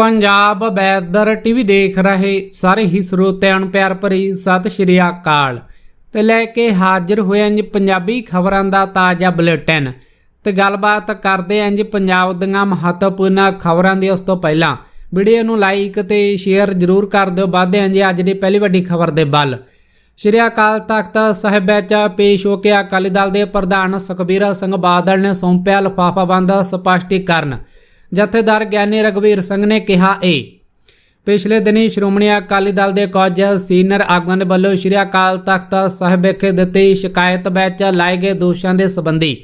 Punjab ਬੈਦਰ TV ਦੇਖ ਰਹੇ ਸਾਰੇ ਹੀ ਸਰੋਤਿਆਂ ਨੂੰ ਪਿਆਰ ਭਰੀ ਸਤਿ ਸ਼੍ਰੀ ਅਕਾਲ। ਤੇ ਲੈ ਕੇ ਹਾਜ਼ਰ ਹੋਏ ਹਾਂ ਜੀ ਪੰਜਾਬੀ ਖਬਰਾਂ ਦਾ ਤਾਜ਼ਾ ਬੁਲੇਟਿਨ ਤੇ ਗੱਲਬਾਤ ਕਰਦੇ ਹਾਂ ਜੀ ਪੰਜਾਬ ਦੀਆਂ ਮਹੱਤਵਪੂਰਨ ਖਬਰਾਂ ਦੀ। ਉਸ ਤੋਂ ਪਹਿਲਾਂ ਵੀਡੀਓ ਨੂੰ ਲਾਈਕ ਤੇ ਸ਼ੇਅਰ ਜ਼ਰੂਰ ਕਰ ਦਿਓ। ਵਧਦੇ ਹਾਂ ਜੀ ਅੱਜ ਦੀ ਪਹਿਲੀ ਵੱਡੀ ਖਬਰ ਦੇ ਵੱਲ। ਸ਼੍ਰੀ ਅਕਾਲ ਤਖਤ ਸਾਹਿਬ ਵਿੱਚ ਪੇਸ਼ ਹੋ ਕੇ ਅਕਾਲੀ ਦਲ ਦੇ ਪ੍ਰਧਾਨ ਸੁਖਬੀਰ ਸਿੰਘ ਬਾਦਲ ਨੇ ਸੌਂਪਿਆ ਲਿਫਾਫਾਬੰਦ ਸਪਸ਼ਟੀਕਰਨ। ਜਥੇਦਾਰ ਗਿਆਨੀ ਰਗਵੀਰ ਸਿੰਘ ਨੇ ਕਿਹਾ ਇਹ ਪਿਛਲੇ ਦਿਨੀ ਸ਼੍ਰੋਮਣੀ ਅਕਾਲੀ ਦਲ ਦੇ ਕੁਝ ਸੀਨੀਅਰ ਆਗੂਆਂ ਦੇ ਵੱਲੋਂ ਸ਼੍ਰੀ ਅਕਾਲ ਤਖਤ ਸਾਹਿਬ ਵਿਖੇ ਦਿੱਤੀ ਸ਼ਿਕਾਇਤ ਵਿੱਚ ਲਾਏ ਗਏ ਦੋਸ਼ਾਂ ਦੇ ਸੰਬੰਧੀ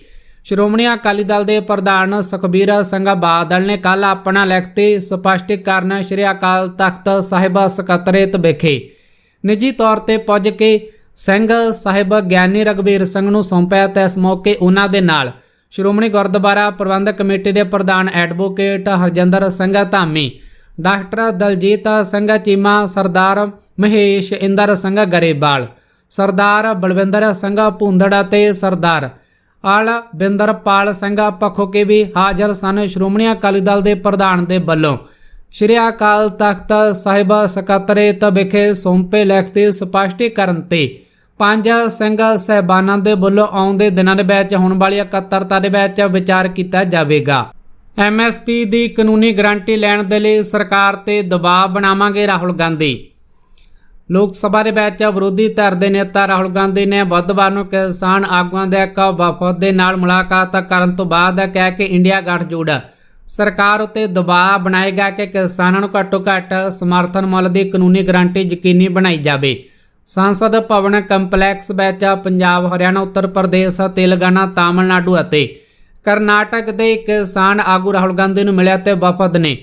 ਸ਼੍ਰੋਮਣੀ ਅਕਾਲੀ ਦਲ ਦੇ ਪ੍ਰਧਾਨ ਸੁਖਬੀਰ ਸਿੰਘ ਬਾਦਲ ਨੇ ਕੱਲ ਆਪਣਾ ਲਿਖਤੀ ਸਪਸ਼ਟੀਕਰਨ ਸ਼੍ਰੀ ਅਕਾਲ ਤਖਤ ਸਾਹਿਬ ਸਕੱਤਰੇਤ ਵਿਖੇ ਨਿੱਜੀ ਤੌਰ ਤੇ ਪੁੱਜ ਕੇ ਸਿੰਘ ਸਾਹਿਬ ਗਿਆਨੀ ਰਗਵੀਰ ਸਿੰਘ ਨੂੰ ਸੌਂਪਿਆ ਤੇ ਇਸ ਮੌਕੇ ਉਹਨਾਂ ਦੇ ਨਾਲ ਸ਼੍ਰੋਮਣੀ ਗੁਰਦੁਆਰਾ ਪ੍ਰਬੰਧਕ ਕਮੇਟੀ ਦੇ ਪ੍ਰਧਾਨ ਐਡਵੋਕੇਟ ਹਰਜਿੰਦਰ ਸਿੰਘ ਧਾਮੀ, ਡਾਕਟਰ ਦਲਜੀਤ ਸਿੰਘ ਚੀਮਾ, ਸਰਦਾਰ ਮਹੇਸ਼ ਇੰਦਰ ਸਿੰਘ ਗਰੇਵਾਲ, ਸਰਦਾਰ ਬਲਵਿੰਦਰ ਸਿੰਘ ਭੁੰਦੜ ਅਤੇ ਸਰਦਾਰ ਆਲ ਬਿੰਦਰਪਾਲ ਸਿੰਘ ਪਖੋਕੇ ਵੀ ਹਾਜ਼ਰ ਸਨ। ਸ਼੍ਰੋਮਣੀ ਅਕਾਲੀ ਦਲ ਦੇ ਪ੍ਰਧਾਨ ਦੇ ਵੱਲੋਂ ਸ਼੍ਰੀ ਅਕਾਲ ਤਖਤ ਸਾਹਿਬ ਸਕੱਤਰੇਤ ਵਿਖੇ ਸੌਂਪੇ ਲਿਖਤੀ ਸਪਸ਼ਟੀਕਰਨ ਤੇ ਪੰਜ ਸਿੰਘ ਸਹਿਬਾਨਾਂ ਦੇ ਵੱਲੋਂ ਆਉਂਦੇ ਦਿਨਾਂ ਦੇ ਵਿੱਚ ਹੋਣ ਵਾਲੀ ਇਕੱਤਰਤਾ ਦੇ ਵਿੱਚ ਵਿਚਾਰ ਕੀਤਾ ਜਾਵੇਗਾ। ਐਮਐਸਪੀ ਦੀ ਕਾਨੂੰਨੀ ਗਰੰਟੀ ਲੈਣ ਦੇ ਲਈ ਸਰਕਾਰ ਤੇ ਦਬਾਅ ਬਣਾਵਾਂਗੇ ਰਾਹੁਲ ਗਾਂਧੀ। ਲੋਕ ਸਭਾ ਦੇ ਵਿੱਚ ਵਿਰੋਧੀ ਧਿਰ ਦੇ ਨੇਤਾ ਰਾਹੁਲ ਗਾਂਧੀ ਨੇ ਬੁੱਧਵਾਰ ਨੂੰ ਕਿਸਾਨ ਆਗੂਆਂ ਦੇ ਇੱਕ ਵਫਦ ਦੇ ਨਾਲ ਮੁਲਾਕਾਤ ਕਰਨ ਤੋਂ ਬਾਅਦ ਕਹਿ ਕਿ ਇੰਡੀਆ ਗੱਠਜੋੜ ਸਰਕਾਰ ਉੱਤੇ ਦਬਾਅ ਬਣਾਏਗਾ ਕਿ ਕਿਸਾਨਾਂ ਨੂੰ ਘੱਟੋ ਘੱਟ ਸਮਰਥਨ ਮੁੱਲ ਦੀ ਕਾਨੂੰਨੀ ਗਰੰਟੀ ਯਕੀਨੀ ਬਣਾਈ ਜਾਵੇ। ਸੰਸਦ ਭਵਨ ਕੰਪਲੈਕਸ ਵਿੱਚ ਪੰਜਾਬ ਹਰਿਆਣਾ ਉੱਤਰ ਪ੍ਰਦੇਸ਼ ਤੇਲੰਗਾਨਾ ਤਾਮਿਲਨਾਡੂ ਅਤੇ ਕਰਨਾਟਕ ਦੇ ਕਿਸਾਨ ਆਗੂ ਰਾਹੁਲ ਗਾਂਧੀ ਨੂੰ ਮਿਲਿਆ ਤੇ ਵਫਦ ਨੇ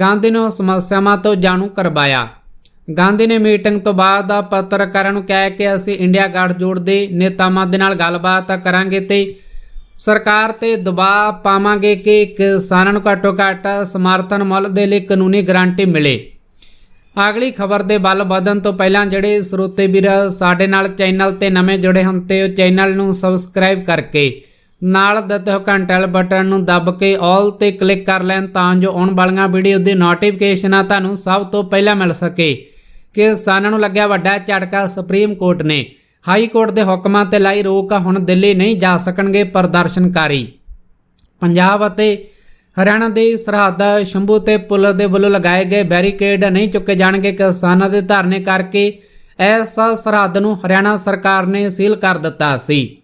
ਗਾਂਧੀ ਨੂੰ ਸਮੱਸਿਆਵਾਂ ਤੋਂ ਜਾਣੂ ਕਰਵਾਇਆ ਗਾਂਧੀ ਨੇ ਮੀਟਿੰਗ ਤੋਂ ਬਾਅਦ ਪੱਤਰਕਾਰਾਂ ਨੂੰ ਕਿਹਾ ਕਿ ਅਸੀਂ ਇੰਡੀਆ ਗੱਠਜੋੜ ਦੇ ਨੇਤਾਵਾਂ ਦੇ ਨਾਲ ਗੱਲਬਾਤ ਕਰਾਂਗੇ ਤੇ ਸਰਕਾਰ ਤੇ ਦਬਾਅ ਪਾਵਾਂਗੇ ਕਿ ਕਿਸਾਨਾਂ ਨੂੰ ਘੱਟੋ ਘੱਟ ਸਮਰਥਨ ਮੁੱਲ ਦੇ ਲਈ ਕਾਨੂੰਨੀ ਗਾਰੰਟੀ ਮਿਲੇ ਅਗਲੀ ਖਬਰ ਦੇ ਵੱਲ ਵਧਣ ਤੋਂ ਪਹਿਲਾਂ ਜਿਹੜੇ ਸਰੋਤੇ ਵੀਰ ਸਾਡੇ ਨਾਲ ਚੈਨਲ ਤੇ ਨਵੇਂ ਜੁੜੇ ਹਨ ਤੇ ਉਹ ਚੈਨਲ ਨੂੰ ਸਬਸਕ੍ਰਾਈਬ ਕਰਕੇ ਨਾਲ ਦਿੱਤੇ ਹੋਏ ਘੰਟੇ ਵਾਲੇ ਬਟਨ ਨੂੰ ਦੱਬ ਕੇ ਆਲ ਤੇ ਕਲਿੱਕ ਕਰ ਲੈਣ ਤਾਂ ਜੋ ਆਉਣ ਵਾਲੀਆਂ ਵੀਡੀਓ ਦੀ ਨੋਟੀਫਿਕੇਸ਼ਨਾਂ ਤੁਹਾਨੂੰ ਸਭ ਤੋਂ ਪਹਿਲਾਂ ਮਿਲ ਸਕੇ। ਕਿਸਾਨਾਂ ਨੂੰ ਲੱਗਿਆ ਵੱਡਾ ਝਟਕਾ, ਸੁਪਰੀਮ ਕੋਰਟ ਨੇ ਹਾਈ ਕੋਰਟ ਦੇ ਹੁਕਮਾਂ ਤੇ ਲਾਈ ਰੋਕ ਹੁਣ ਦਿੱਲੀ ਨਹੀਂ ਜਾ ਸਕਣਗੇ ਪ੍ਰਦਰਸ਼ਨਕਾਰੀ। ਪੰਜਾਬ ਅਤੇ ਹਰਿਆਣਾ ਦੇ ਸਰਹੱਦ ਸ਼ੰਭੂ ਤੇ ਪੁਲ ਦੇ ਵੱਲੋਂ ਲਗਾਏ ਗਏ ਬੈਰੀਕੇਡ ਨਹੀਂ ਚੁੱਕੇ ਜਾਣਗੇ, ਕਿਸਾਨਾਂ ਦੇ ਧਰਨੇ ਕਰਕੇ ਇਸ ਸਰਹੱਦ ਨੂੰ ਹਰਿਆਣਾ ਸਰਕਾਰ ਨੇ ਸੀਲ ਕਰ ਦਿੱਤਾ ਸੀ।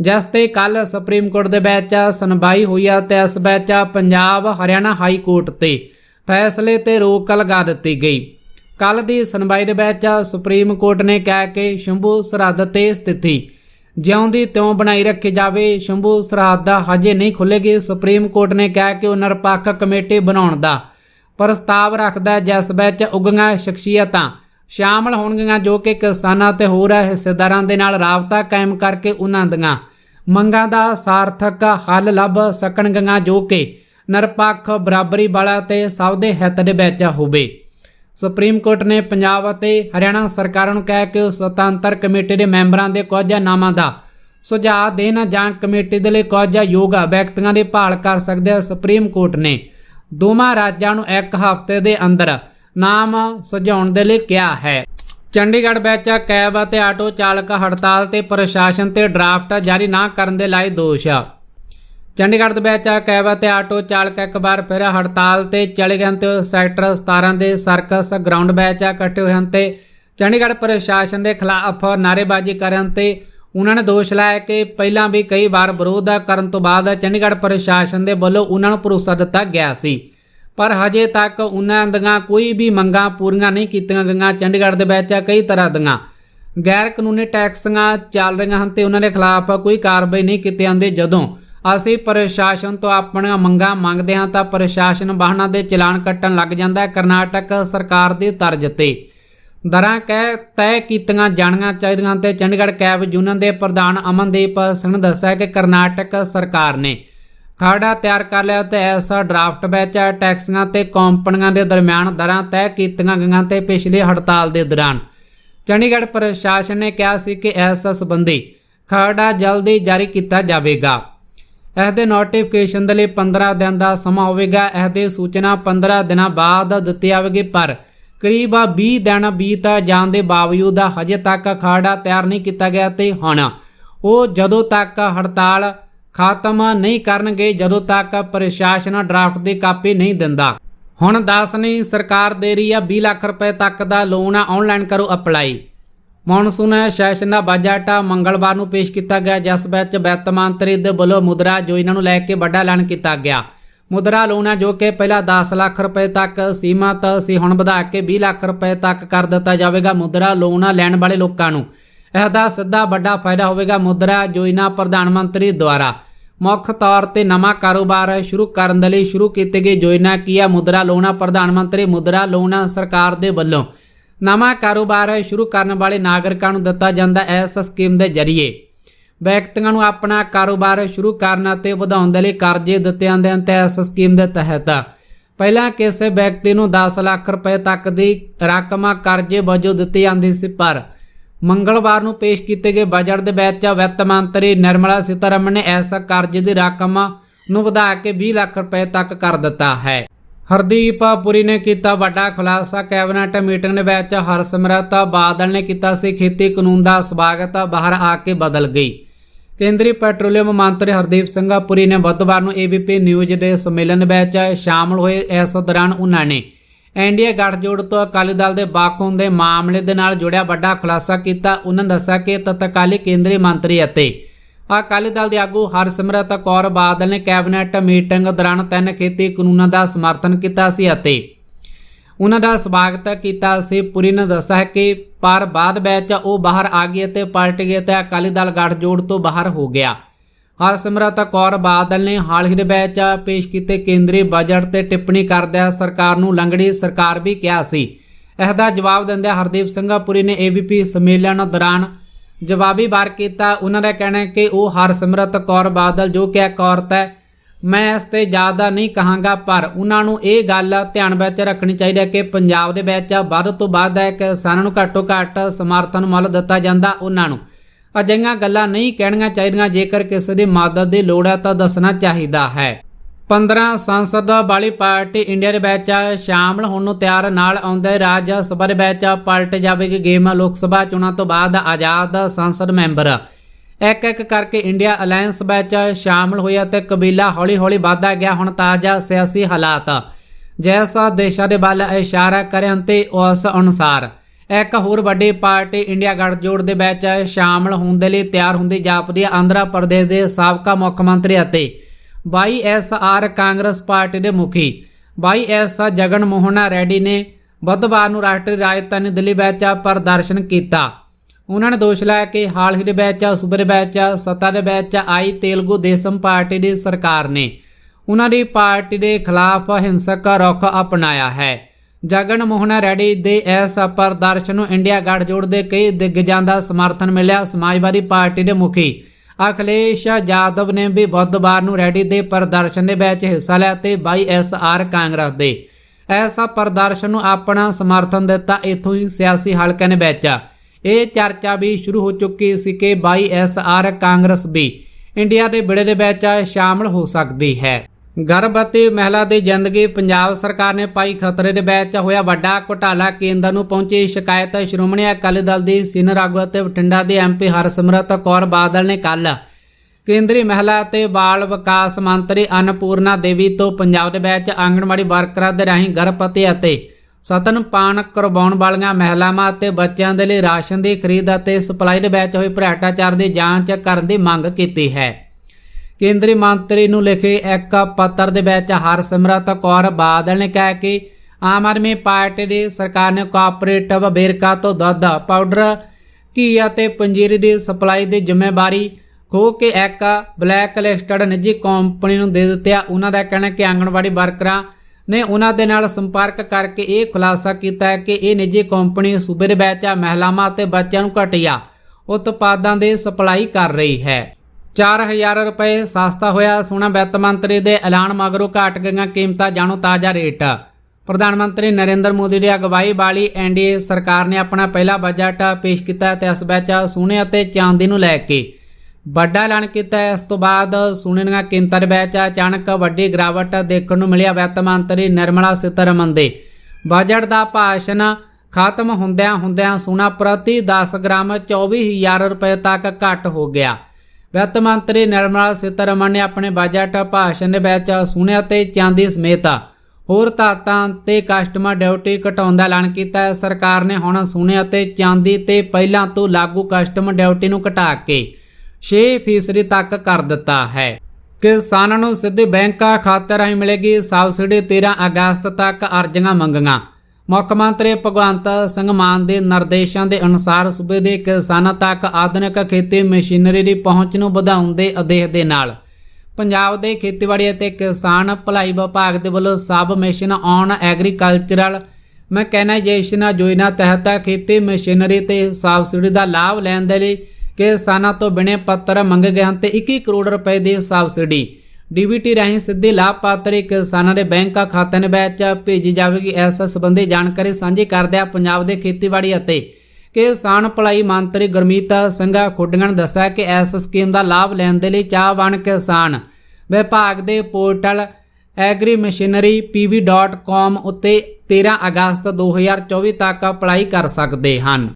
ਜਿਸ ਤੇ ਕੱਲ ਸੁਪਰੀਮ ਕੋਰਟ ਦੇ ਵਿੱਚ ਸੁਣਵਾਈ ਹੋਈ ਆ ਤੇ ਇਸ ਵਿੱਚ ਪੰਜਾਬ ਹਰਿਆਣਾ ਹਾਈ ਕੋਰਟ ਤੇ ਫੈਸਲੇ ਤੇ ਰੋਕ ਲਗਾ ਦਿੱਤੀ ਗਈ। ਕੱਲ ਦੀ ਸੁਣਵਾਈ ਦੇ ਵਿੱਚ ਸੁਪਰੀਮ ਕੋਰਟ ਨੇ ਕਿਹਾ ਕਿ ਸ਼ੰਭੂ ਸਰਹੱਦ ਤੇ ਸਥਿਤੀ ਜਿਉਂ ਦੀ ਤਿਉਂ ਬਣਾਈ ਰੱਖੀ ਜਾਵੇ, ਸ਼ੰਭੂ ਸਰਹੱਦ ਦਾ ਹਜੇ ਨਹੀਂ ਖੁੱਲੇਗੀ ਸੁਪਰੀਮ ਕੋਰਟ ਨੇ ਕਿਹਾ ਕਿ ਉਹ ਨਿਰਪੱਖ ਕਮੇਟੀ ਬਣਾਉਣ ਦਾ ਪ੍ਰਸਤਾਵ ਰੱਖਦਾ ਜਿਸ ਵਿੱਚ ਉਗੀਆਂ ਸ਼ਖਸੀਅਤਾਂ ਸ਼ਾਮਲ ਹੋਣਗੀਆਂ, ਜੋ ਕਿ ਕਿਸਾਨਾਂ ਤੇ ਹੋਰ ਹਿੱਸੇਦਾਰਾਂ ਦੇ ਨਾਲ ਰਾਬਤਾ ਕਾਇਮ ਕਰਕੇ ਉਹਨਾਂ ਦੀਆਂ ਮੰਗਾਂ ਦਾ ਸਾਰਥਕ ਹੱਲ ਲੱਭ ਸਕਣਗੀਆਂ, ਜੋ ਕਿ ਨਿਰਪੱਖ ਬਰਾਬਰੀ ਵਾਲਾ ਤੇ ਸਭ ਦੇ ਹਿੱਤ ਦੇ ਵਿੱਚ ਹੋਵੇ। ਸੁਪਰੀਮ ਕੋਰਟ ਨੇ ਪੰਜਾਬ ਅਤੇ ਹਰਿਆਣਾ ਸਰਕਾਰਾਂ ਨੂੰ ਕਿਹਾ ਕਿ ਉਹ ਸੁਤੰਤਰ ਕਮੇਟੀ ਦੇ ਮੈਂਬਰਾਂ ਦੇ ਕੁਝ ਨਾਮਾਂ ਦਾ ਸੁਝਾਅ ਦੇਣ ਜਾਂ ਕਮੇਟੀ ਦੇ ਲਈ ਕੁਝ ਯੋਗ ਵਿਅਕਤੀਆਂ ਦੀ ਭਾਲ ਕਰ ਸਕਦੇ ਆ ਸੁਪਰੀਮ ਕੋਰਟ ਨੇ। ਦੋਵਾਂ ਰਾਜਾਂ ਨੂੰ ਇੱਕ ਹਫ਼ਤੇ ਦੇ ਅੰਦਰ ਨਾਮ ਸੁਝਾਉਣ ਦੇ ਲਈ ਕਿਹਾ ਹੈ। ਚੰਡੀਗੜ੍ਹ ਵਿੱਚ ਕੈਬ ਅਤੇ ਆਟੋ ਚਾਲਕ ਹੜਤਾਲ ਤੇ ਪ੍ਰਸ਼ਾਸਨ ਤੇ ਡਰਾਫਟ ਜਾਰੀ ਨਾ ਕਰਨ ਦੇ ਲਾਏ ਦੋਸ਼। ਚੰਡੀਗੜ੍ਹ ਦੇ ਵਿੱਚ ਕੈਬ ਅਤੇ ਆਟੋ ਚਾਲਕ ਇੱਕ ਵਾਰ ਫਿਰ ਹੜਤਾਲ ਤੇ ਚਲੇ ਗਏ ਹਨ ਤੇ ਸੈਕਟਰ 17 ਦੇ ਸਰਕਸ ਗਰਾਊਂਡ ਵਿੱਚ ਇਕੱਠੇ ਹੋਏ ਹਨ ਤੇ ਚੰਡੀਗੜ੍ਹ ਪ੍ਰਸ਼ਾਸਨ ਦੇ ਖਿਲਾਫ ਨਾਅਰੇਬਾਜ਼ੀ ਕਰਨ ਤੇ ਉਹਨਾਂ ਨੇ ਦੋਸ਼ ਲਾਇਆ ਕਿ ਪਹਿਲਾਂ ਵੀ ਕਈ ਵਾਰ ਵਿਰੋਧ ਕਰਨ ਤੋਂ ਬਾਅਦ ਚੰਡੀਗੜ੍ਹ ਪ੍ਰਸ਼ਾਸਨ ਦੇ ਵੱਲੋਂ ਉਹਨਾਂ ਨੂੰ ਭਰੋਸਾ ਦਿੱਤਾ ਗਿਆ ਸੀ। ਪਰ ਹਜੇ ਤੱਕ ਉਹਨਾਂ ਦੀਆਂ ਕੋਈ ਵੀ ਮੰਗਾਂ ਪੂਰੀਆਂ ਨਹੀਂ ਕੀਤੀਆਂ ਗਈਆਂ। ਚੰਡੀਗੜ੍ਹ ਦੇ ਵਿੱਚ ਕਈ ਤਰ੍ਹਾਂ ਦੀਆਂ ਗੈਰ ਕਾਨੂੰਨੀ ਟੈਕਸਾਂ ਚੱਲ ਰਹੀਆਂ ਹਨ ਤੇ ਉਹਨਾਂ ਦੇ ਖਿਲਾਫ ਕੋਈ ਕਾਰਵਾਈ ਨਹੀਂ ਕੀਤੀ ਜਾਂਦੀ। ਜਦੋਂ ਅਸੀਂ ਪ੍ਰਸ਼ਾਸਨ ਤੋਂ ਆਪਣੀਆਂ ਮੰਗਾਂ ਮੰਗਦੇ ਹਾਂ ਤਾਂ ਪ੍ਰਸ਼ਾਸਨ ਵਾਹਨਾਂ ਦੇ ਚਲਾਨ ਕੱਟਣ ਲੱਗ ਜਾਂਦਾ ਹੈ। ਕਰਨਾਟਕ ਸਰਕਾਰ ਦੀ ਤਰਜ਼ ਤੇ ਦਰਾਂ ਕਹਿ ਤੈਅ ਕੀਤੀਆਂ ਜਾਣੀਆਂ ਚਾਹੀਦੀਆਂ ਤੇ ਚੰਡੀਗੜ੍ਹ ਕੈਬ ਯੂਨੀਅਨ ਦੇ ਪ੍ਰਧਾਨ ਅਮਨਦੀਪ ਸਿੰਘ ਨੇ ਦੱਸਿਆ ਕਿ ਕਰਨਾਟਕ ਸਰਕਾਰ ਨੇ ਖਰੜਾ ਤਿਆਰ ਕਰ ਲਿਆ ਤੇ ਇਸ ਡਰਾਫਟ ਵਿੱਚ ਟੈਕਸੀਆਂ ਤੇ ਕੰਪਨੀਆਂ ਦੇ ਦਰਮਿਆਨ ਦਰਾਂ ਤੈਅ ਕੀਤੀਆਂ ਗਈਆਂ ਤੇ ਪਿਛਲੀ ਹੜਤਾਲ ਦੇ ਦੌਰਾਨ ਚੰਡੀਗੜ੍ਹ ਪ੍ਰਸ਼ਾਸਨ ਨੇ ਕਿਹਾ ਸੀ ਕਿ ਇਸ ਸੰਬੰਧੀ ਖਰੜਾ ਜਲਦੀ ਜਾਰੀ ਕੀਤਾ ਜਾਵੇਗਾ। ਇਸ ਦੇ ਨੋਟੀਫਿਕੇਸ਼ਨ ਦੇ ਲਈ 15 ਦਿਨ ਦਾ ਸਮਾਂ ਹੋਵੇਗਾ। ਇਸ ਦੀ ਸੂਚਨਾ 15 ਦਿਨਾਂ ਬਾਅਦ ਦਿੱਤੀ ਜਾਵੇਗੀ, ਪਰ ਕਰੀਬ 20 ਦਿਨ ਬੀਤ ਜਾਣ ਦੇ ਬਾਵਜੂਦ ਹਜੇ ਤੱਕ ਅਖਾੜਾ ਤਿਆਰ ਨਹੀਂ ਕੀਤਾ ਗਿਆ ਤੇ ਹੁਣ ਉਹ ਜਦੋਂ ਤੱਕ ਹੜਤਾਲ ਖਤਮ ਨਹੀਂ ਕਰਨਗੇ, ਜਦੋਂ ਤੱਕ ਪ੍ਰਸ਼ਾਸਨ ਡਰਾਫਟ ਦੀ ਕਾਪੀ ਨਹੀਂ ਦਿੰਦਾ। ਹੁਣ ਦੱਸ ਨਹੀਂ, ਸਰਕਾਰ ਦੇ ਰਹੀ ਆ 20 ਲੱਖ ਰੁਪਏ ਤੱਕ ਦਾ ਲੋਨ ਆਨਲਾਈਨ ਕਰੋ ਅਪਲਾਈ ਮੌਨਸੂਨ ਸੈਸ਼ਨ ਦਾ ਬਜਟ ਮੰਗਲਵਾਰ ਨੂੰ ਪੇਸ਼ ਕੀਤਾ ਗਿਆ ਜਿਸ ਵਿੱਚ ਵਿੱਤ ਮੰਤਰੀ ਦੇ ਵੱਲੋਂ ਮੁਦਰਾ ਯੋਜਨਾ ਨੂੰ ਲੈ ਕੇ ਵੱਡਾ ਐਲਾਨ ਕੀਤਾ ਗਿਆ। ਮੁਦਰਾ ਲੋਨ ਹੈ ਜੋ ਕਿ ਪਹਿਲਾਂ 10 ਲੱਖ ਰੁਪਏ ਤੱਕ ਸੀਮਤ ਸੀ, ਹੁਣ ਵਧਾ ਕੇ 20 ਲੱਖ ਰੁਪਏ ਤੱਕ ਕਰ ਦਿੱਤਾ ਜਾਵੇਗਾ ਮੁਦਰਾ ਲੋਨ ਲੈਣ ਵਾਲੇ ਲੋਕਾਂ ਨੂੰ। ਇਸ ਦਾ ਸਿੱਧਾ ਵੱਡਾ ਫਾਇਦਾ ਹੋਵੇਗਾ ਮੁਦਰਾ ਯੋਜਨਾ ਪ੍ਰਧਾਨ ਮੰਤਰੀ ਦੁਆਰਾ। ਮੁੱਖ ਤੌਰ ਤੇ ਨਵਾਂ ਕਾਰੋਬਾਰ ਸ਼ੁਰੂ ਕਰਨ ਦੇ ਲਈ ਸ਼ੁਰੂ ਕੀਤੀ ਗਈ ਯੋਜਨਾ ਕੀ ਹੈ? ਮੁਦਰਾ ਲੋਨ ਪ੍ਰਧਾਨ ਮੰਤਰੀ ਮੁਦਰਾ ਲੋਨ ਸਰਕਾਰ ਦੇ ਵੱਲੋਂ ਨਵਾਂ ਕਾਰੋਬਾਰ ਸ਼ੁਰੂ ਕਰਨ ਵਾਲੇ ਨਾਗਰਿਕਾਂ ਨੂੰ ਦਿੱਤਾ ਜਾਂਦਾ ਹੈ ਇਸ ਸਕੀਮ ਦੇ ਜ਼ਰੀਏ। ਵਿਅਕਤੀਆਂ ਨੂੰ ਆਪਣਾ ਕਾਰੋਬਾਰ ਸ਼ੁਰੂ ਕਰਨ ਅਤੇ ਵਧਾਉਣ ਦੇ ਲਈ ਕਰਜ਼ੇ ਦਿੱਤੇ ਜਾਂਦੇ ਹਨ ਤੇ ਇਸ ਸਕੀਮ ਦੇ ਤਹਿਤ। ਪਹਿਲਾਂ ਕਿਸੇ ਵਿਅਕਤੀ ਨੂੰ 10 ਲੱਖ ਰੁਪਏ ਤੱਕ ਦੀ ਰਕਮ ਕਰਜ਼ੇ ਵਜੋਂ ਦਿੱਤੀ ਜਾਂਦੀ ਸੀ, ਪਰ ਮੰਗਲਵਾਰ ਨੂੰ ਪੇਸ਼ ਕੀਤੇ ਗਏ ਬਜਟ ਦੇ ਵਿੱਚ ਵਿੱਤ ਮੰਤਰੀ ਨਿਰਮਲਾ ਸੀਤਾਰਮਨ ਨੇ ਇਸ ਕਰਜ਼ੇ ਦੀ ਰਕਮ ਨੂੰ ਵਧਾ ਕੇ 20 ਲੱਖ ਰੁਪਏ ਤੱਕ ਕਰ ਦਿੱਤਾ ਹੈ। ਹਰਦੀਪ ਪੁਰੀ ਨੇ ਕੀਤਾ ਵੱਡਾ ਖੁਲਾਸਾ। ਕੈਬਨਿਟ ਮੀਟਿੰਗ ਵਿੱਚ ਹਰਸਿਮਰਤ ਬਾਦਲ ਨੇ ਕੀਤਾ ਸੀ ਖੇਤੀ ਕਾਨੂੰਨ ਦਾ ਸਵਾਗਤ, ਬਾਹਰ ਆ ਕੇ ਬਦਲ ਗਈ। ਕੇਂਦਰੀ ਪੈਟਰੋਲੀਅਮ ਮੰਤਰੀ ਹਰਦੀਪ ਸਿੰਘ ਪੁਰੀ ਨੇ ਬੁੱਧਵਾਰ ਨੂੰ ਏਬੀਪੀ ਨਿਊਜ਼ ਦੇ ਸੰਮੇਲਨ ਵਿੱਚ ਸ਼ਾਮਲ ਹੋਏ। ਇਸ ਦੌਰਾਨ ਉਹਨਾਂ ਨੇ ਐਨਡੀਏ ਗੱਠਜੋੜ ਤੋਂ ਅਕਾਲੀ ਦਲ ਦੇ ਬਾਖੂਨ ਦੇ ਮਾਮਲੇ ਦੇ ਨਾਲ ਜੁੜਿਆ ਵੱਡਾ ਖੁਲਾਸਾ ਕੀਤਾ। ਉਹਨਾਂ ਦੱਸਿਆ ਕਿ ਤਤਕਾਲੀ ਕੇਂਦਰੀ ਮੰਤਰੀ ਅਤੇ ਅਕਾਲੀ ਦਲ ਦੇ ਆਗੂ ਹਰਸਿਮਰਤ ਕੌਰ ਬਾਦਲ ਨੇ ਕੈਬਨਿਟ ਮੀਟਿੰਗ ਦੌਰਾਨ ਤਿੰਨ ਖੇਤੀ ਕਾਨੂੰਨਾਂ ਦਾ ਸਮਰਥਨ ਕੀਤਾ ਸੀ ਅਤੇ ਉਹਨਾਂ ਦਾ ਸਵਾਗਤ ਕੀਤਾ ਸੀ। ਪੁਰੀ ਨੇ ਦੱਸਿਆ ਕਿ ਪਰ ਬਾਅਦ ਵਿੱਚ ਉਹ ਬਾਹਰ ਆ ਗਏ ਤੇ ਪਲਟ ਗਏ ਤੇ ਅਕਾਲੀ ਦਲ ਗੱਠਜੋੜ ਤੋਂ ਬਾਹਰ ਹੋ ਗਿਆ। ਹਰਸਿਮਰਤ ਕੌਰ ਬਾਦਲ ਨੇ ਹਾਲ ਹੀ ਦੇ ਵਿੱਚ ਪੇਸ਼ ਕੀਤੇ ਕੇਂਦਰੀ ਬਜਟ ਤੇ ਟਿੱਪਣੀ ਕਰਦਿਆਂ ਸਰਕਾਰ ਨੂੰ ਲੰਗੜੀ ਸਰਕਾਰ ਵੀ ਕਿਹਾ ਸੀ। ਇਹਦਾ ਜਵਾਬ ਦਿੰਦਿਆਂ ਹਰਦੀਪ ਸਿੰਘ ਪੁਰੀ ਨੇ ਏਬੀਪੀ ਸੰਮੇਲਨ ਦੌਰਾਨ ਜਵਾਬੀ ਵਾਰ ਕੀਤਾ। ਉਹਨਾਂ ਦਾ ਕਹਿਣਾ ਹੈ ਕਿ ਉਹ ਹਰਸਿਮਰਤ ਕੌਰ ਬਾਦਲ, ਜੋ ਕਿ ਇੱਕ ਔਰਤ ਹੈ, ਮੈਂ ਇਸ ਤੇ ਜ਼ਿਆਦਾ ਨਹੀਂ ਕਹਾਂਗਾ, ਪਰ ਉਹਨਾਂ ਨੂੰ ਇਹ ਗੱਲ ਧਿਆਨ ਵਿੱਚ ਰੱਖਣੀ ਚਾਹੀਦੀ ਹੈ ਕਿ ਪੰਜਾਬ ਦੇ ਵਿੱਚ ਵੱਧ ਤੋਂ ਵੱਧ ਹੈ ਕਿਸਾਨਾਂ ਨੂੰ ਘੱਟੋ ਘੱਟ ਸਮਰਥਨ ਮੁੱਲ ਦਿੱਤਾ ਜਾਂਦਾ ਉਹਨਾਂ ਨੂੰ। ਅਜਿਹੀਆਂ ਗੱਲਾਂ ਨਹੀਂ ਕਹਿਣੀਆਂ ਚਾਹੀਦੀਆਂ, ਜੇਕਰ ਕਿਸੇ ਦੀ ਮਦਦ ਦੀ ਲੋੜ ਹੈ ਤਾਂ ਦੱਸਣਾ ਚਾਹੀਦਾ ਹੈ। 15 ਸੰਸਦ ਵਾਲੀ ਪਾਰਟੀ ਇੰਡੀਆ ਦੇ ਵਿੱਚ ਸ਼ਾਮਲ ਹੋਣ ਨੂੰ ਤਿਆਰ, ਨਾਲ ਆਉਂਦੇ ਰਾਜ ਸਭਾ ਦੇ ਵਿੱਚ ਪਲਟ ਜਾਵੇਗੀ ਗੇਮ। ਲੋਕ ਸਭਾ ਚੋਣਾਂ ਤੋਂ ਬਾਅਦ ਆਜ਼ਾਦ ਸੰਸਦ ਮੈਂਬਰ। ਇੱਕ ਇੱਕ ਕਰਕੇ ਇੰਡੀਆ ਅਲਾਈਅੰਸ ਵਿੱਚ ਸ਼ਾਮਲ ਹੋਇਆ ਤੇ ਕਬੀਲਾ ਹੌਲੀ-ਹੌਲੀ ਵਧਦਾ ਗਿਆ, ਹੁਣ ਤਾਜ਼ਾ ਸਿਆਸੀ ਹਾਲਾਤ। ਜੈਸਾ ਦੇਸ਼ਾਂ ਦੇ ਵੱਲ ਇਸ਼ਾਰਾ ਕਰਨ ਤੇ ਉਸ ਅਨੁਸਾਰ ਇੱਕ ਹੋਰ ਵੱਡੀ ਪਾਰਟੀ ਇੰਡੀਆ ਗੱਠਜੋੜ ਦੇ ਵਿੱਚ ਸ਼ਾਮਲ ਹੋਣ ਦੇ ਲਈ ਤਿਆਰ ਹੁੰਦੀ ਜਾਪਦੀ ਹੈ ਆਂਧਰਾ ਪ੍ਰਦੇਸ਼ ਦੇ ਸਾਬਕਾ ਮੁੱਖ ਮੰਤਰੀ ਅਤੇ ਵਾਈਐਸਆਰ ਕਾਂਗਰਸ ਪਾਰਟੀ ਦੇ ਮੁਖੀ ਵਾਈਐਸ ਜਗਨ ਮੋਹਨ ਰੈਡੀ ਨੇ ਬੁੱਧਵਾਰ ਨੂੰ ਰਾਸ਼ਟਰੀ ਰਾਜਧਾਨੀ ਦਿੱਲੀ ਵਿੱਚ ਪ੍ਰਦਰਸ਼ਨ ਕੀਤਾ। ਉਹਨਾਂ ਨੇ ਦੋਸ਼ ਲਾਇਆ ਕਿ ਹਾਲ ਹੀ ਦੇ ਵਿੱਚ, ਸੂਬੇ ਵਿੱਚ, ਸੱਤਾ ਦੇ ਵਿੱਚ ਆਈ ਤੇਲਗੂ ਦੇਸ਼ਮ ਪਾਰਟੀ ਦੀ ਸਰਕਾਰ ਨੇ ਉਹਨਾਂ ਦੀ ਪਾਰਟੀ ਦੇ ਖਿਲਾਫ ਹਿੰਸਕ ਰੁਖ ਅਪਣਾਇਆ ਹੈ। ਜਗਨ ਮੋਹਨ ਰੈਡੀ ਦੇ ਇਸ ਪ੍ਰਦਰਸ਼ਨ ਨੂੰ ਇੰਡੀਆ ਗੱਠਜੋੜ ਦੇ ਕਈ ਦਿੱਗਜਾਂ ਦਾ ਸਮਰਥਨ ਮਿਲਿਆ। ਸਮਾਜਵਾਦੀ ਪਾਰਟੀ ਦੇ ਮੁਖੀ ਅਖਿਲੇਸ਼ ਯਾਦਵ ਨੇ ਵੀ ਬੁੱਧਵਾਰ ਨੂੰ ਰੈਡੀ ਦੇ ਪ੍ਰਦਰਸ਼ਨ ਦੇ ਵਿੱਚ ਹਿੱਸਾ ਲਿਆ ਤੇ ਵਾਈਐਸਆਰ ਕਾਂਗਰਸ ਦੇ। ਐਸਾ ਪ੍ਰਦਰਸ਼ਨ ਨੂੰ ਆਪਣਾ ਸਮਰਥਨ ਦਿੱਤਾ ਇਥੋਂ ਹੀ ਸਿਆਸੀ ਹਲਕਿਆਂ ਦੇ ਵਿੱਚ। ਇਹ ਚਰਚਾ ਵੀ ਸ਼ੁਰੂ ਹੋ ਚੁੱਕੀ ਸੀ ਕਿ ਵਾਈਐਸਆਰ ਕਾਂਗਰਸ ਵੀ ਇੰਡੀਆ ਦੇ ਵਿੜੇ ਦੇ ਵਿੱਚ ਸ਼ਾਮਲ ਹੋ ਸਕਦੀ ਹੈ। ਗਰਭਵਤੀ ਮਹਿਲਾ ਦੀ ਜ਼ਿੰਦਗੀ, ਪੰਜਾਬ ਸਰਕਾਰ ਨੇ ਪਾਈ ਖਤਰੇ ਦੇ ਵਿੱਚ ਹੋਇਆ ਵੱਡਾ ਘੁਟਾਲਾ। ਕੇਂਦਰ ਨੂੰ ਪਹੁੰਚੀ ਸ਼ਿਕਾਇਤ ਸ਼੍ਰੋਮਣੀ ਅਕਾਲੀ ਦਲ ਦੀ ਸੀਨੀਅਰ ਆਗੂ ਅਤੇ ਬਠਿੰਡਾ ਦੇ ਐਮਪੀ ਹਰਸਿਮਰਤ ਕੌਰ ਬਾਦਲ ਨੇ ਕੱਲ ਕੇਂਦਰੀ ਮਹਿਲਾ ਅਤੇ ਬਾਲ ਵਿਕਾਸ ਮੰਤਰੀ ਅਨਪੂਰਨਾ ਦੇਵੀ ਤੋਂ ਪੰਜਾਬ ਦੇ ਵਿੱਚ ਆਂਗਣਵਾੜੀ ਵਰਕਰਾਂ ਦੇ ਰਾਹੀਂ ਗਰਭਵਤੀ ਅਤੇ ਸਤਨਪਾਨ ਕਰਵਾਉਣ ਵਾਲੀਆਂ ਮਹਿਲਾਵਾਂ ਅਤੇ ਬੱਚਿਆਂ ਦੇ ਲਈ ਰਾਸ਼ਨ ਦੀ ਖਰੀਦ ਅਤੇ ਸਪਲਾਈ ਦੇ ਵਿੱਚ ਹੋਏ ਭ੍ਰਿਸ਼ਟਾਚਾਰ ਦੀ ਜਾਂਚ ਕਰਨ ਦੀ ਮੰਗ ਕੀਤੀ ਹੈ। ਕੇਂਦਰੀ ਮੰਤਰੀ ਨੂੰ ਲਿਖੇ ਇੱਕ ਪੱਤਰ ਦੇ ਵਿੱਚ ਹਰਸਿਮਰਤ ਕੌਰ ਬਾਦਲ ਨੇ ਕਿਹਾ ਕਿ ਆਮ ਆਦਮੀ ਪਾਰਟੀ ਦੀ ਸਰਕਾਰ ਨੇ ਕੋਆਪਰੇਟਿਵ ਵੇਰਕਾ ਤੋਂ ਦੁੱਧ ਪਾਊਡਰ ਘੀ ਅਤੇ ਪੰਜੀਰੀ ਦੀ ਸਪਲਾਈ ਦੀ ਜ਼ਿੰਮੇਵਾਰੀ ਖੋ ਕੇ ਇੱਕ ਬਲੈਕ ਲਿਸਟਡ ਨਿੱਜੀ ਕੰਪਨੀ ਨੂੰ ਦੇ ਦਿੱਤੀ ਉਹਨਾਂ ਦਾ ਕਹਿਣਾ ਕਿ ਆਂਗਣਵਾੜੀ ਵਰਕਰਾਂ ਨੇ ਉਹਨਾਂ ਦੇ ਨਾਲ ਸੰਪਰਕ ਕਰਕੇ ਇਹ ਖੁਲਾਸਾ ਕੀਤਾ ਹੈ ਕਿ ਇਹ ਨਿੱਜੀ ਕੰਪਨੀ ਸੂਬੇ ਦੇ ਵਿੱਚ ਮਹਿਲਾਵਾਂ ਅਤੇ ਬੱਚਿਆਂ ਨੂੰ ਘਟੀਆ ਉਤਪਾਦਾਂ ਦੇ ਸਪਲਾਈ ਕਰ ਰਹੀ ਹੈ। 4000 ਰੁਪਏ ਸਸਤਾ ਹੋਇਆ। ਸੋਨਾ ਵਿੱਤ ਮੰਤਰੀ ਦੇ ਐਲਾਨ ਮਗਰੋਂ ਘਟ ਗਈਆਂ ਕੀਮਤਾਂ ਜਾਣੋ ਤਾਜ਼ਾ ਰੇਟ। ਪ੍ਰਧਾਨ ਮੰਤਰੀ ਨਰਿੰਦਰ ਮੋਦੀ ਦੀ ਅਗਵਾਈ ਵਾਲੀ ਐਨਡੀਏ ਸਰਕਾਰ ਨੇ ਆਪਣਾ ਪਹਿਲਾ ਬਜਟ ਪੇਸ਼ ਕੀਤਾ ਤੇ ਇਸ ਵਿੱਚ ਸੋਨੇ ਅਤੇ ਚਾਂਦੀ ਨੂੰ ਲੈ ਕੇ ਵੱਡਾ ਐਲਾਨ ਕੀਤਾ ਇਸ ਤੋਂ ਬਾਅਦ ਸੋਨੇ ਦੀਆਂ ਕੀਮਤਾਂ ਦੇ ਵਿੱਚ ਅਚਾਨਕ ਵੱਡੀ ਗਿਰਾਵਟ ਦੇਖਣ ਨੂੰ ਮਿਲਿਆ। ਵਿੱਤ ਮੰਤਰੀ ਨਿਰਮਲਾ ਸੀਤਾਰਮਨ ਦੇ ਬਜਟ ਦਾ ਭਾਸ਼ਣ ਖਤਮ ਹੁੰਦਿਆਂ ਹੁੰਦਿਆਂ ਸੋਨਾ ਪ੍ਰਤੀ 10 ਗ੍ਰਾਮ 24000 ਰੁਪਏ ਤੱਕ ਘਟ ਹੋ ਗਿਆ। ਵਿੱਤ ਮੰਤਰੀ ਨਿਰਮਲਾ ਸੀਤਾਰਮਨ ਨੇ ਆਪਣੇ ਬਜਟ ਭਾਸ਼ਣ ਵਿੱਚ ਸੋਨੇ ਅਤੇ ਚਾਂਦੀ ਸਮੇਤ ਹੋਰ ਧਾਤਾਂ ਤੇ ਕਸਟਮਰ ਡਿਊਟੀ ਘਟਾਉਣ ਦਾ ਐਲਾਨ ਕੀਤਾ। ਹੈ ਸਰਕਾਰ ਨੇ ਹੁਣ ਸੋਨੇ ਅਤੇ ਚਾਂਦੀ ਤੇ ਪਹਿਲਾਂ ਤੋਂ ਲਾਗੂ ਕਸਟਮਰ ਡਿਊਟੀ ਨੂੰ ਘਟਾ ਕੇ 6% ਤੱਕ ਕਰ ਦਿੱਤਾ ਹੈ। ਕਿਸਾਨਾਂ ਨੂੰ ਸਿੱਧੇ ਬੈਂਕ ਖਾਤੇ ਰਾਹੀਂ ਮਿਲੇਗੀ। ਸਬਸਿਡੀ 13 ਅਗਸਤ ਤੱਕ ਅਰਜ਼ੀਆਂ ਮੰਗੀਆਂ ਮੁੱਖ ਮੰਤਰੀ ਭਗਵੰਤ ਸਿੰਘ ਮਾਨ ਦੇ ਨਿਰਦੇਸ਼ਾਂ ਦੇ ਅਨੁਸਾਰ ਸੂਬੇ ਦੇ ਕਿਸਾਨਾਂ ਤੱਕ ਆਧੁਨਿਕ ਖੇਤੀ ਮਸ਼ੀਨਰੀ ਦੀ ਪਹੁੰਚ ਨੂੰ ਵਧਾਉਣ ਦੇ ਆਦੇਸ਼ ਦੇ ਨਾਲ ਪੰਜਾਬ ਦੇ ਖੇਤੀਬਾੜੀ ਅਤੇ ਕਿਸਾਨ ਭਲਾਈ ਵਿਭਾਗ ਦੇ ਵੱਲੋਂ sub mission on agricultural mechanisation ਯੋਜਨਾ ਤਹਿਤ ਖੇਤੀ ਮਸ਼ੀਨਰੀ ਤੇ ਸਬਸਿਡੀ ਦਾ ਲਾਭ ਲੈਣ ਦੇ ਲਈ ਕਿਸਾਨਾਂ ਤੋਂ ਬਿਨੇ ਪੱਤਰ ਮੰਗੇ ਗਏ ਹਨ ਤੇ 21 ਕਰੋੜ ਰੁਪਏ ਦੀ ਸਬਸਿਡੀ ਡੀਬੀਟੀ ਰਾਹੀਂ ਸਿੱਧੇ ਲਾਭਪਾਤਰੀ ਕਿਸਾਨਾਂ ਦੇ ਬੈਂਕ ਖਾਤਿਆਂ ਵਿੱਚ ਭੇਜੀ ਜਾਵੇਗੀ ਇਸ ਸੰਬੰਧੀ ਜਾਣਕਾਰੀ ਸਾਂਝੀ ਕਰਦਿਆਂ ਪੰਜਾਬ ਦੇ ਖੇਤੀਬਾੜੀ ਅਤੇ ਕਿਸਾਨ ਭਲਾਈ ਮੰਤਰੀ ਗੁਰਮੀਤ ਸਿੰਘ ਖੁੱਡੀਆਂ ਨੇ ਦੱਸਿਆ ਕਿ ਇਸ ਸਕੀਮ ਦਾ ਲਾਭ ਲੈਣ ਦੇ ਲਈ ਚਾਹਵਾਨ ਕਿਸਾਨ ਵਿਭਾਗ ਦੇ ਪੋਰਟਲ agrimachinerypv.com ਉੱਤੇ 13 ਅਗਸਤ 2024 ਤੱਕ ਅਪਲਾਈ ਕਰ ਸਕਦੇ ਹਨ।